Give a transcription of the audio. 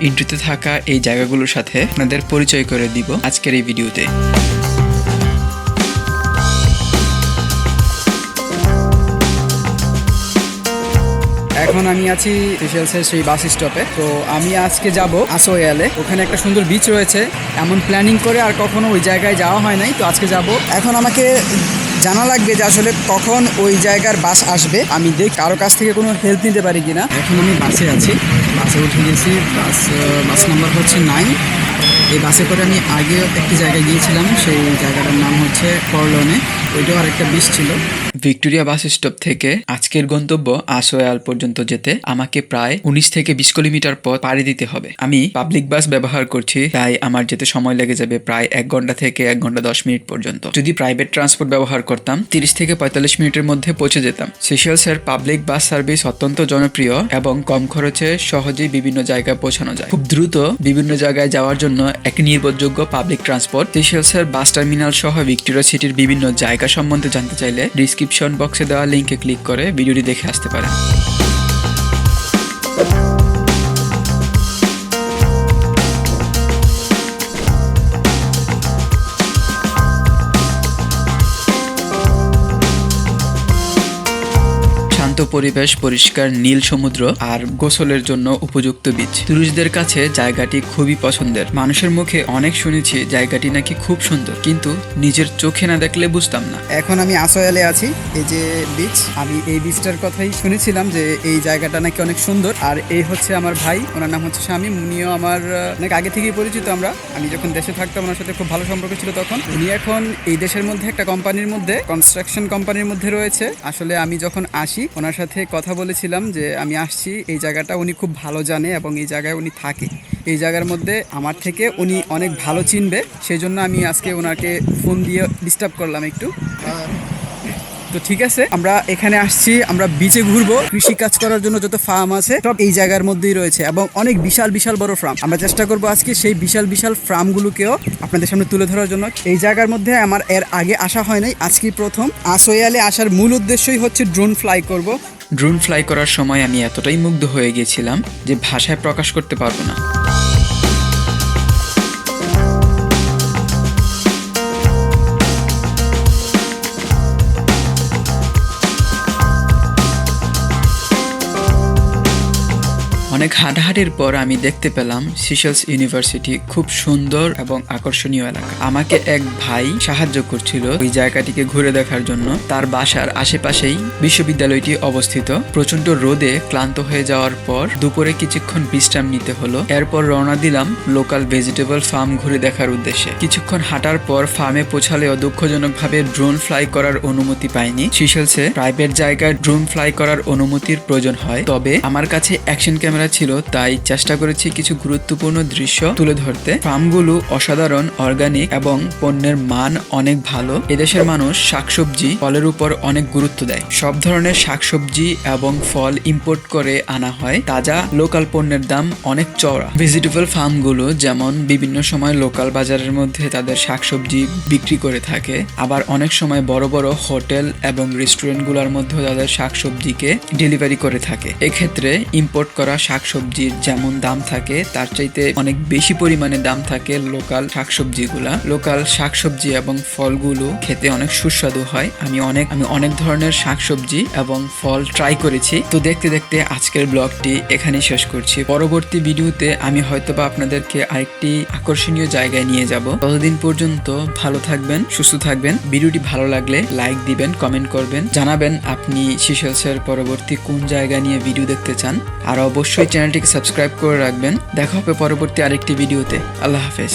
ইন্ট্রোতে থাকা এই জায়গাগুলোর সাথে আপনাদের পরিচয় করে দিব আজকের এই ভিডিওতে। এখন আমি আছি সিশেলসের সেই বাস স্টপে। তো আমি আজকে যাব আসোয়ালে। ওখানে একটা সুন্দর বিচ রয়েছে। এমন প্ল্যানিং করে আর কখনো ওই জায়গায় যাওয়া হয় নাই। তো আজকে যাব। এখন আমাকে জানা লাগবে যে আসলে কখন ওই জায়গার বাস আসবে। আমি দেখি, কারও কাছ থেকে কোনো হেল্প নিতে পারি কিনা। এখন আমি বাসে আছি। বাসে উঠে গেছি। বাস বাস নাম্বার হচ্ছে নাইন এই বাসে করে আমি আগে একটি জায়গায় গিয়েছিলাম, সেই জায়গাটার নাম হচ্ছে করলনে ওইটাও আরেকটা বিচ ছিল। ভিক্টোরিয়া বাস স্টপ থেকে আজকের গন্তব্য আসোয়াল পর্যন্ত যেতে আমাকে প্রায় উনিশ থেকে বিশ কিলোমিটার পথ পাড়ি দিতে হবে। আমি পাবলিক বাস ব্যবহার করছি, তাই আমার যেতে সময় লেগে যাবে প্রায় এক ঘণ্টা থেকে এক ঘণ্টা দশ মিনিট পর্যন্ত। যদি প্রাইভেট ট্রান্সপোর্ট ব্যবহার করতাম, তিরিশ থেকে পঁয়তাল্লিশ মিনিটের মধ্যে পৌঁছে যেতাম। সিশেলসের পাবলিক বাস সার্ভিস অত্যন্ত জনপ্রিয় এবং কম খরচে সহজেই বিভিন্ন জায়গায় পৌঁছানো যায়। খুব দ্রুত বিভিন্ন জায়গায় যাওয়ার জন্য একটি নির্ভরযোগ্য পাবলিক ট্রান্সপোর্ট সিশেলসের বাস টার্মিনাল সহ ভিক্টোরিয়া সিটির বিভিন্ন জায়গা সম্বন্ধে জানতে চাইলে ডিসক্রিপশন বক্সে দেওয়া লিঙ্কে ক্লিক করে ভিডিওটি দেখে আসতে পারেন। শান্ত পরিবেশ পরিষ্কার নীল সমুদ্র আর গোসলের জন্য উপযুক্ত বীচ। টুরিস্টদের কাছে জায়গাটি খুবই পছন্দের। মানুষের মুখে অনেক শুনেছি জায়গাটি নাকি খুব সুন্দর, কিন্তু নিজের চোখে না দেখলে বুঝতাম না। এখন আমি আসোয়ালে আছি, এই যে বিচ। আমি এই বিচটার কথাই শুনেছিলাম যে এই জায়গাটা নাকি অনেক সুন্দর। আর এই হচ্ছে আমার ভাই, ওনার নাম হচ্ছে স্বামী। উনিও আমার, অনেক আগে থেকেই পরিচিত আমরা। আমি যখন দেশে থাকতাম, ওনার সাথে খুব ভালো সম্পর্ক ছিল তখন। উনি এখন এই দেশের মধ্যে একটা কোম্পানির মধ্যে কনস্ট্রাকশন কোম্পানির মধ্যে রয়েছে। আসলে আমি যখন আসি, ওনার সাথে কথা বলেছিলাম যে আমি আসছি, এই জায়গাটা উনি খুব ভালো জানে এবং এই জায়গায় উনি থাকে। এই জায়গার মধ্যে আমার থেকে উনি অনেক ভালো চিনবে সেই জন্য আমি আজকে ওনাকে ফোন দিয়ে ডিস্টার্ব করলাম একটু। তো ঠিক আছে, আমরা এখানে আসছি, আমরা বিচে ঘুরবো। কৃষি কাজ করার জন্য যত ফার্ম আছে, সব এই জায়গার মধ্যেই রয়েছে এবং অনেক বিশাল বিশাল বড় ফার্ম আমরা চেষ্টা করব আজকে সেই বিশাল বিশাল ফার্মগুলোকেও আপনাদের সামনে তুলে ধরার জন্য। এই জায়গার মধ্যে আমার এর আগে আসা হয় নাই, আজকেই প্রথম। আসোয়ালে আসার মূল উদ্দেশ্যই হচ্ছে ড্রোন ফ্লাই করব। ড্রোন ফ্লাই করার সময় আমি এতটাই মুগ্ধ হয়ে গিয়েছিলাম যে ভাষায় প্রকাশ করতে পারব না। অনেক হাঁটাহাঁটির পর আমি দেখতে পেলাম সিশেলস ইউনিভার্সিটি খুব সুন্দর এবং আকর্ষণীয় এলাকা। আমাকে এক ভাই সাহায্য করছিল ওই জায়গাটিকে ঘুরে দেখার জন্য। তার বাসার আশেপাশেই বিশ্ববিদ্যালয়টি অবস্থিত। প্রচণ্ড রোদে ক্লান্ত হয়ে যাওয়ার পর দুপুরে কিছুক্ষণ বিশ্রাম নিতে হলো। এরপর রওনা দিলাম লোকাল ভেজিটেবল ফার্ম ঘুরে দেখার উদ্দেশ্যে। কিছুক্ষণ হাঁটার পর ফার্মে পৌঁছালেও দুঃখজনকভাবে ড্রোন ফ্লাই করার অনুমতি পাইনি। সিশেলসে প্রাইভেট জায়গায় ড্রোন ফ্লাই করার অনুমতির প্রয়োজন হয়। তবে আমার কাছে অ্যাকশন ক্যামেরা ছিল, তাই চেষ্টা করেছি কিছু গুরুত্বপূর্ণ দৃশ্য তুলে ধরতে। ফার্মগুলো অসাধারণ অর্গানিক এবং পণ্যের মান অনেক ভালো। এদেশের মানুষ শাকসবজি, ফলের উপর অনেক গুরুত্ব দেয়। সব ধরনের শাকসবজি এবং ফল ইম্পোর্ট করে আনা হয়। তাজা লোকাল পণ্যের দাম অনেক চড়া ভেজিটেবল ফার্মগুলো যেমন বিভিন্ন সময় লোকাল বাজারের মধ্যে তাদের শাকসবজি বিক্রি করে থাকে, আবার অনেক সময় বড় বড় হোটেল এবং রেস্টুরেন্টগুলোর মধ্যেও তাদের শাকসবজিকে ডেলিভারি করে থাকে। এক্ষেত্রে ইম্পোর্ট করা শাকসবজির যেমন দাম থাকে, তার চাইতে অনেক বেশি পরিমাণে দাম থাকে লোকাল শাকসবজিগুলা। লোকাল শাকসবজি এবং ফলগুলো খেতে অনেক সুস্বাদু হয়। আমি অনেক আমি অনেক ধরনের শাকসবজি এবং ফল ট্রাই করেছি। তো দেখতে দেখতে আজকের ব্লগটি এখানেই শেষ করছি। পরবর্তী ভিডিওতে আমি হয়তোবা আপনাদেরকে আরেকটি আকর্ষণীয় জায়গায় নিয়ে যাব। ততদিন পর্যন্ত ভালো থাকবেন, সুস্থ থাকবেন। ভিডিওটি ভালো লাগলে লাইক দিবেন কমেন্ট করবেন। জানাবেন আপনি সিশেলসের পরবর্তী কোন জায়গা নিয়ে ভিডিও দেখতে চান। আর অবশ্যই চ্যানেলটিকে সাবস্ক্রাইব করে রাখবেন। দেখা হবে পরবর্তী আরেকটি ভিডিওতে আল্লাহ হাফেজ।